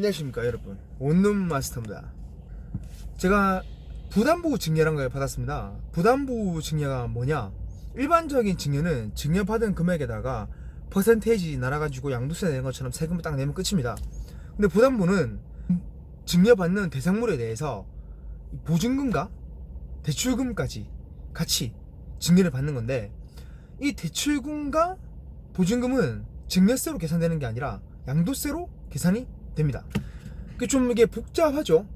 안녕하십니까 여러분. 원룸 마스터입니다. 제가 부담부 증여란 걸 받았습니다. 부담부 증여가 뭐냐? 일반적인 증여는 증여받은 금액에다가 퍼센테이지 날아가지고 양도세 내는 것처럼 세금을 딱 내면 끝입니다. 근데 부담부는 증여받는 대상물에 대해서 보증금과 대출금까지 같이 증여를 받는 건데 이 대출금과 보증금은 증여세로 계산되는 게 아니라 양도세로 계산이 됩니다. 그좀 이게 복잡하죠.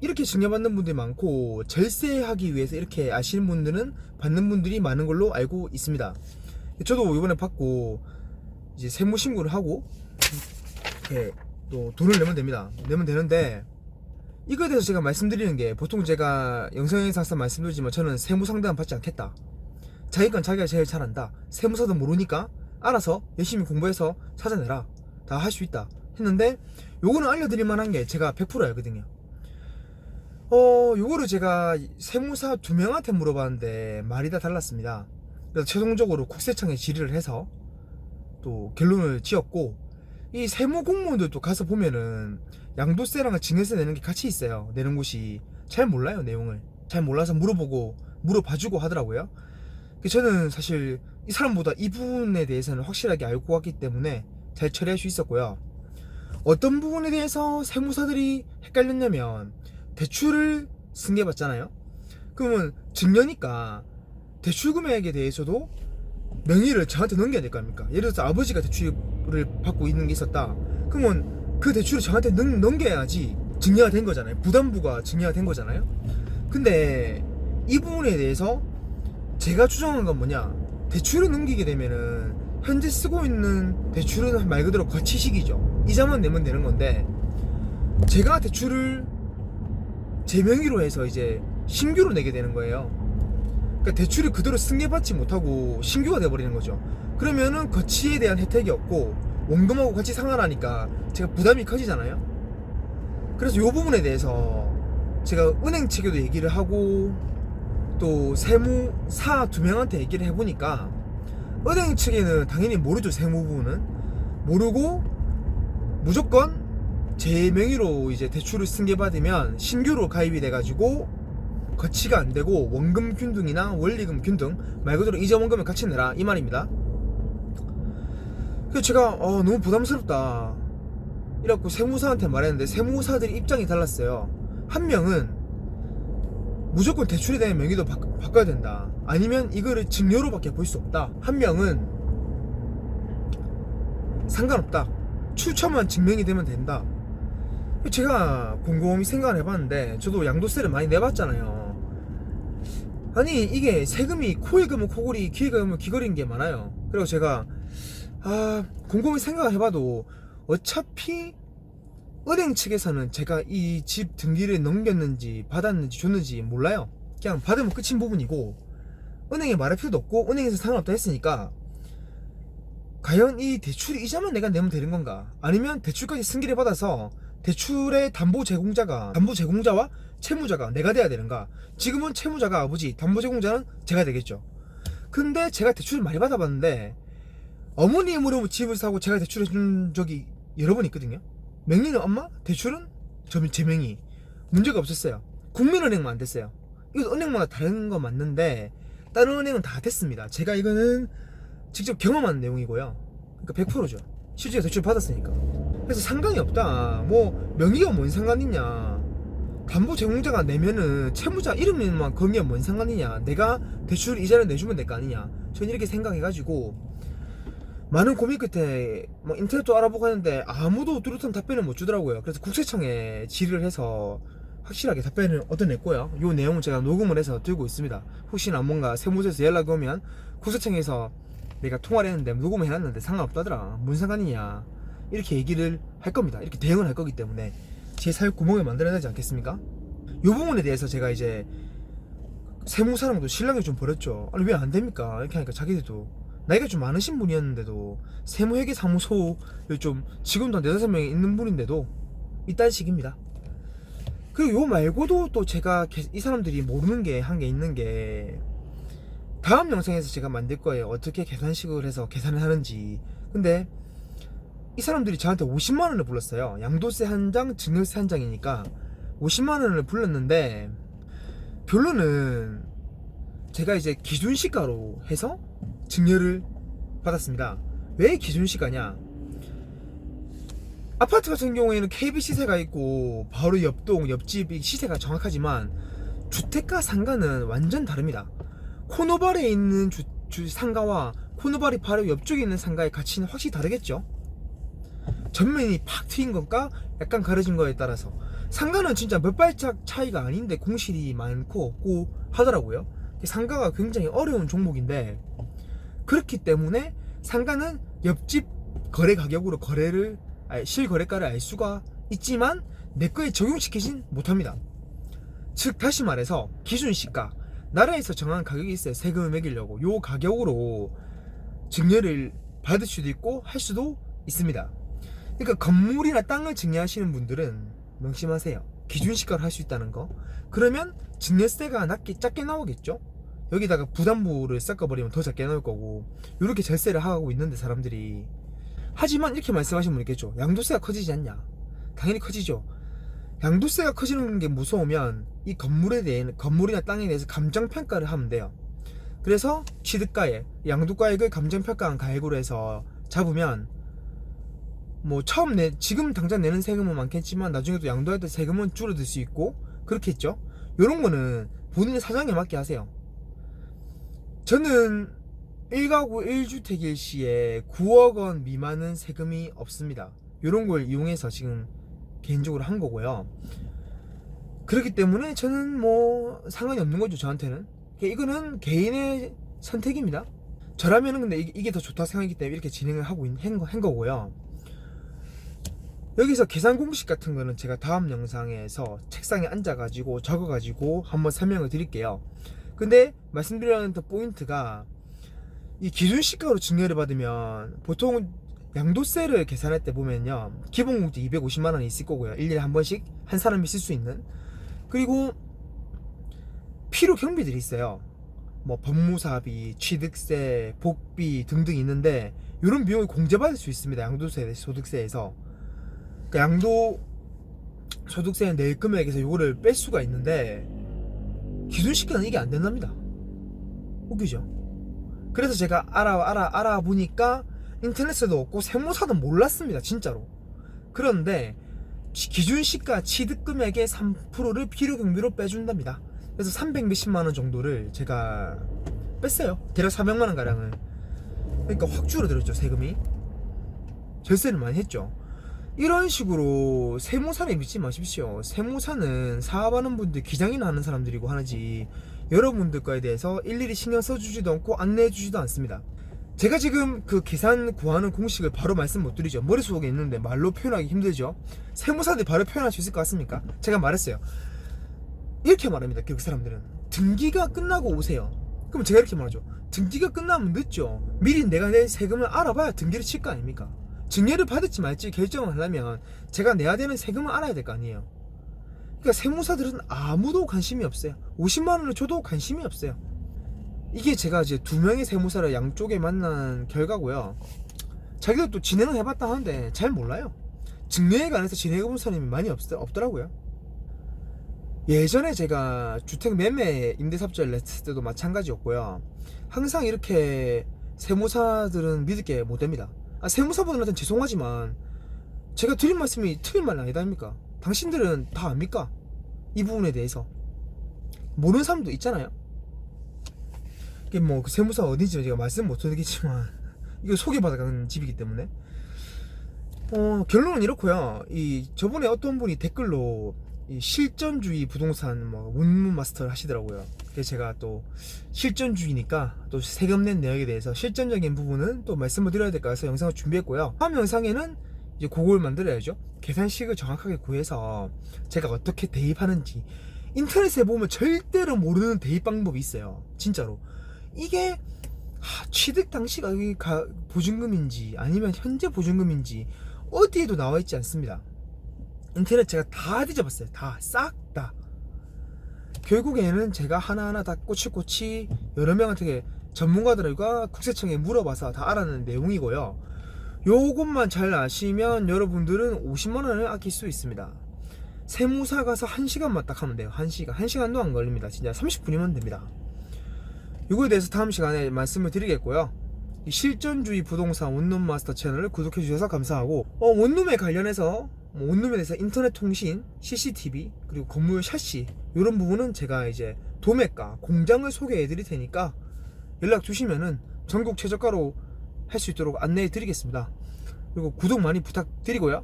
이렇게 증여받는 분들이 많고 절세하기 위해서 이렇게 아시는 분들은 받는 분들이 많은 걸로 알고 있습니다. 저도 이번에 받고 이제 세무 신고를 하고 이렇게 또 돈을 내면 됩니다. 내면 되는데 이거에 대해서 제가 말씀드리는 게 보통 제가 영상에서 말씀드리지만 저는 세무 상담 받지 않겠다. 자기 건 자기가 제일 잘 안다. 세무사도 모르니까 알아서 열심히 공부해서 찾아내라. 다 할 수 있다. 했는데 요거는 알려드릴 만한 게 제가 100% 알거든요. 어, 요거를 제가 세무사 두 명한테 물어봤는데 말이 다 달랐습니다. 그래서 최종적으로 국세청에 질의를 해서 또 결론을 지었고 이 세무 공무원들도 가서 보면은 양도세랑 증여세 내는 게 같이 있어요. 내는 곳이 잘 몰라요 내용을 잘 몰라서 물어보고 물어봐주고 하더라고요. 그 저는 사실 이 사람보다 이 부분에 대해서는 확실하게 알고 왔기 때문에 잘 처리할 수 있었고요. 어떤 부분에 대해서 세무사들이 헷갈렸냐면 대출을 승계받잖아요. 그러면 증여니까 대출 금액에 대해서도 명의를 저한테 넘겨야 될 거 아닙니까? 예를 들어서 아버지가 대출을 받고 있는 게 있었다. 그러면 그 대출을 저한테 넘, 넘겨야지 증여가 된 거잖아요. 부담부가 증여가 된 거잖아요. 근데 이 부분에 대해서 제가 추정한 건 뭐냐? 대출을 넘기게 되면은 현재 쓰고 있는 대출은 말 그대로 거치식이죠. 이자만 내면 되는 건데 제가 대출을 제 명의로 해서 이제 신규로 내게 되는 거예요. 그러니까 대출을 그대로 승계받지 못하고 신규가 돼버리는 거죠. 그러면은 거치에 대한 혜택이 없고 원금하고 같이 상환하니까 제가 부담이 커지잖아요. 그래서 이 부분에 대해서 제가 은행 측에도 얘기를 하고 또 세무사 두 명한테 얘기를 해보니까 은행 측에는 당연히 모르죠 세무 부분은 모르고 무조건 제 명의로 이제 대출을 승계받으면 신규로 가입이 돼가지고 거치가 안 되고 원금 균등이나 원리금 균등 말 그대로 이자 원금을 같이 내라 이 말입니다. 그래서 제가 어, 너무 부담스럽다. 이래갖고 세무사한테 말했는데 세무사들이 입장이 달랐어요. 한 명은 무조건 대출에 대한 명의도 바, 바꿔야 된다. 아니면 이거를 증여로밖에 볼 수 없다. 한 명은 상관없다. 출처만 증명이 되면 된다. 제가 곰곰이 생각을 해봤는데 저도 양도세를 많이 내봤잖아요. 아니 이게 세금이 코에 금은 코골이 귀에 금은 귀걸이인 게 많아요. 그리고 제가 아 곰곰이 생각을 해봐도 어차피 은행 측에서는 제가 이 집 등기를 넘겼는지 받았는지 줬는지 몰라요. 그냥 받으면 끝인 부분이고 은행에 말할 필요도 없고 은행에서 상관없다 했으니까 과연 이 대출 이자만 내가 내면 되는 건가? 아니면 대출까지 승계를 받아서 대출의 담보 제공자가 담보 제공자와 채무자가 내가 돼야 되는가? 지금은 채무자가 아버지, 담보 제공자는 제가 되겠죠. 근데 제가 대출을 많이 받아봤는데 어머니 이름으로 집을 사고 제가 대출해 준 적이 여러 번 있거든요. 명의는 엄마, 대출은 저제 명의. 문제가 없었어요. 국민은행만 안 됐어요. 이거 은행마다 다른 거 맞는데 다른 은행은 다 됐습니다. 제가 이거는 직접 경험한 내용이고요. 그러니까 100%죠. 실제 대출 받았으니까. 그래서 상관이 없다. 뭐 명의가 뭔 상관이냐. 담보 제공자가 내면은 채무자 이름만 걸면 뭔 상관이냐. 내가 대출 이자를 내주면 될 거 아니냐. 저는 이렇게 생각해가지고 많은 고민 끝에 뭐 인터넷도 알아보고 하는데 아무도 뚜렷한 답변을 못 주더라고요. 그래서 국세청에 질의를 해서 확실하게 답변을 얻어냈고요. 이 내용은 제가 녹음을 해서 들고 있습니다. 혹시나 뭔가 세무서에서 연락이 오면 국세청에서 내가 통화를 했는데 녹음을 해놨는데 상관없다더라. 뭔 상관이냐. 이렇게 얘기를 할 겁니다. 이렇게 대응을 할 거기 때문에 제 사육 구멍을 만들어야 되지 않겠습니까? 이 부분에 대해서 제가 이제 세무사랑도 신랑이 좀 버렸죠. 아니 왜 안 됩니까? 이렇게 하니까 자기들도 나이가 좀 많으신 분이었는데도 세무회계 사무소를 좀 지금도 한 네다섯 명이 있는 분인데도 이딴 식입니다. 그리고 요 말고도 또 제가 게- 이 사람들이 모르는 게 한게 있는 게 다음 영상에서 제가 만들 거예요. 어떻게 계산식을 해서 계산을 하는지. 근데 이 사람들이 저한테 50만 원을 불렀어요. 양도세 한 장, 증여세 한 장이니까 50만 원을 불렀는데 결론은 제가 이제 기준시가로 해서 증여를 받았습니다. 왜 기준시가냐? 아파트 같은 경우에는 KB 시세가 있고 바로 옆동, 옆집이 시세가 정확하지만 주택가 상가는 완전 다릅니다. 코노발에 있는 주, 주 상가와 코노발이 바로 옆쪽에 있는 상가의 가치는 확실히 다르겠죠. 전면이 팍 트인 건가 약간 가려진 거에 따라서 상가는 진짜 몇 발짝 차이가 아닌데 공실이 많고 없고 하더라고요. 상가가 굉장히 어려운 종목인데 그렇기 때문에 상가는 옆집 거래 가격으로 거래를 실거래가를 알 수가 있지만 내 거에 적용시키진 못합니다. 즉 다시 말해서 기준 시가 나라에서 정한 가격이 있어요. 세금을 매기려고 요 가격으로 증여를 받을 수도 있고 할 수도 있습니다. 그러니까 건물이나 땅을 증여하시는 분들은 명심하세요. 기준 시가를 할 수 있다는 거. 그러면 증여세가 낮게 작게 나오겠죠. 여기다가 부담부를 섞어버리면 더 작게 나올 거고 이렇게 절세를 하고 있는데 사람들이 하지만 이렇게 말씀하시는 분 있겠죠. 양도세가 커지지 않냐? 당연히 커지죠. 양도세가 커지는 게 무서우면 이 건물에 대해 건물이나 땅에 대해서 감정 평가를 하면 돼요. 그래서 취득가액, 양도가액을 감정 평가한 가액으로 해서 잡으면 뭐 처음 내 지금 당장 내는 세금은 많겠지만 나중에 또 양도할 때 세금은 줄어들 수 있고 그렇겠죠. 이런 거는 본인의 사정에 맞게 하세요. 저는 1가구 1주택일 시에 9억 원 미만은 세금이 없습니다. 이런 걸 이용해서 지금 개인적으로 한 거고요. 그렇기 때문에 저는 뭐 상관이 없는 거죠, 저한테는. 이거는 개인의 선택입니다. 저라면은 근데 이게, 더 좋다 생각이기 때문에 이렇게 진행을 하고 한, 거고요. 여기서 계산 공식 같은 거는 제가 다음 영상에서 책상에 앉아가지고 적어가지고 한번 설명을 드릴게요. 근데 말씀드리는 또 포인트가 이 기준 시가로 증여를 받으면 보통 양도세를 계산할 때 보면요. 기본공제 250만 원이 있을 거고요. 일일에 한 번씩 한 사람이 쓸 수 있는. 그리고 필요 경비들이 있어요. 뭐 법무사비, 취득세, 복비 등등 있는데 이런 비용을 공제받을 수 있습니다. 양도세, 소득세에서. 그러니까 양도 소득세 낼 금액에서 이거를 뺄 수가 있는데 기준 시가는 이게 안 된답니다. 웃기죠? 그래서 제가 알아 알아 알아보니까 인터넷에도 없고 세무사도 몰랐습니다 진짜로. 그런데 기준 시가 취득 금액의 3%를 필요 경비로 빼준답니다. 그래서 300 몇십만 원 정도를 제가 뺐어요. 대략 400만 원 가량을. 그러니까 확 줄어들었죠 세금이. 절세를 많이 했죠. 이런 식으로 세무사를 믿지 마십시오. 세무사는 사업하는 분들 기장이나 하는 사람들이고 하지 여러분들 거에 대해서 일일이 신경 써주지도 않고 안내해주지도 않습니다. 제가 지금 그 계산 구하는 공식을 바로 말씀 못 드리죠. 머릿속에 있는데 말로 표현하기 힘들죠. 세무사들이 바로 표현할 수 있을 것 같습니까? 제가 말했어요. 이렇게 말합니다. 그 사람들은. 등기가 끝나고 오세요. 그럼 제가 이렇게 말하죠. 등기가 끝나면 늦죠. 미리 내가 내 세금을 알아봐야 등기를 칠 거 아닙니까? 증여를 받을지 말지 결정을 하려면 제가 내야 되는 세금을 알아야 될 거 아니에요. 그러니까 세무사들은 아무도 관심이 없어요. 50만 원을 줘도 관심이 없어요. 이게 제가 이제 두 명의 세무사를 양쪽에 만난 결과고요. 자기가 또 진행을 해봤다 하는데 잘 몰라요. 증여에 관해서 진행해본 사람이 많이 없, 없더라고요. 예전에 제가 주택 매매 임대사업자를 냈을 때도 마찬가지였고요. 항상 이렇게 세무사들은 믿을 게 못 됩니다. 아, 세무사분들한테는 죄송하지만 제가 드린 말씀이 틀린 말 아니다 아닙니까? 당신들은 다 압니까? 이 부분에 대해서 모르는 사람도 있잖아요. 이게 뭐 그 세무사 어딘지 제가 말씀 못 드리겠지만 이거 소개받아가는 집이기 때문에 어 결론은 이렇고요. 이 저번에 어떤 분이 댓글로 이 실전주의 부동산 뭐 문문 마스터를 하시더라고요. 그래서 제가 또 실전주의니까 또 세금 낸 내역에 대해서 실전적인 부분은 또 말씀을 드려야 될것 같아서 영상을 준비했고요. 다음 영상에는 이제 그걸 만들어야죠. 계산식을 정확하게 구해서 제가 어떻게 대입하는지 인터넷에 보면 절대로 모르는 대입 방법이 있어요. 진짜로. 이게 하, 취득 당시가 가, 보증금인지 아니면 현재 보증금인지 어디에도 나와 있지 않습니다. 인터넷 제가 다 뒤져봤어요. 다 싹 다. 결국에는 제가 하나하나 다 꼬치꼬치 여러 명한테 전문가들과 국세청에 물어봐서 다 알아낸 내용이고요. 요것만 잘 아시면 여러분들은 50만 원을 아낄 수 있습니다. 세무사 가서 1시간만 딱 하면 돼요. 1시간. 1시간도 안 걸립니다. 진짜 30분이면 됩니다. 이거에 대해서 다음 시간에 말씀을 드리겠고요. 이 실전주의 부동산 원룸 마스터 채널을 구독해 주셔서 감사하고 어, 원룸에 관련해서 뭐 원룸에 대해서 인터넷 통신, CCTV 그리고 건물 샷시 이런 부분은 제가 이제 도매가 공장을 소개해 드릴 테니까 연락 주시면은 전국 최저가로 할 수 있도록 안내해 드리겠습니다. 그리고 구독 많이 부탁드리고요.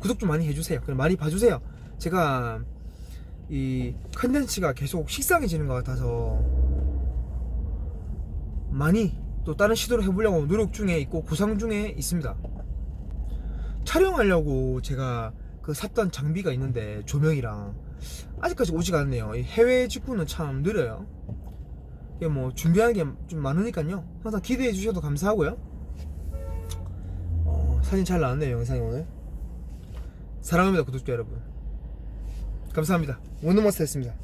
구독 좀 많이 해주세요. 그럼 많이 봐주세요. 제가 이 컨텐츠가 계속 식상해지는 것 같아서 많이 또 다른 시도를 해보려고 노력 중에 있고 구상 중에 있습니다. 촬영하려고 제가 그 샀던 장비가 있는데 조명이랑 아직까지 오지가 않네요. 이 해외 직구는 참 느려요. 이게 뭐 준비하는 게 좀 많으니까요. 항상 기대해 주셔도 감사하고요. 어, 사진 잘 나왔네요 영상이 오늘. 사랑합니다 구독자 여러분. 감사합니다. 원더마스터였습니다.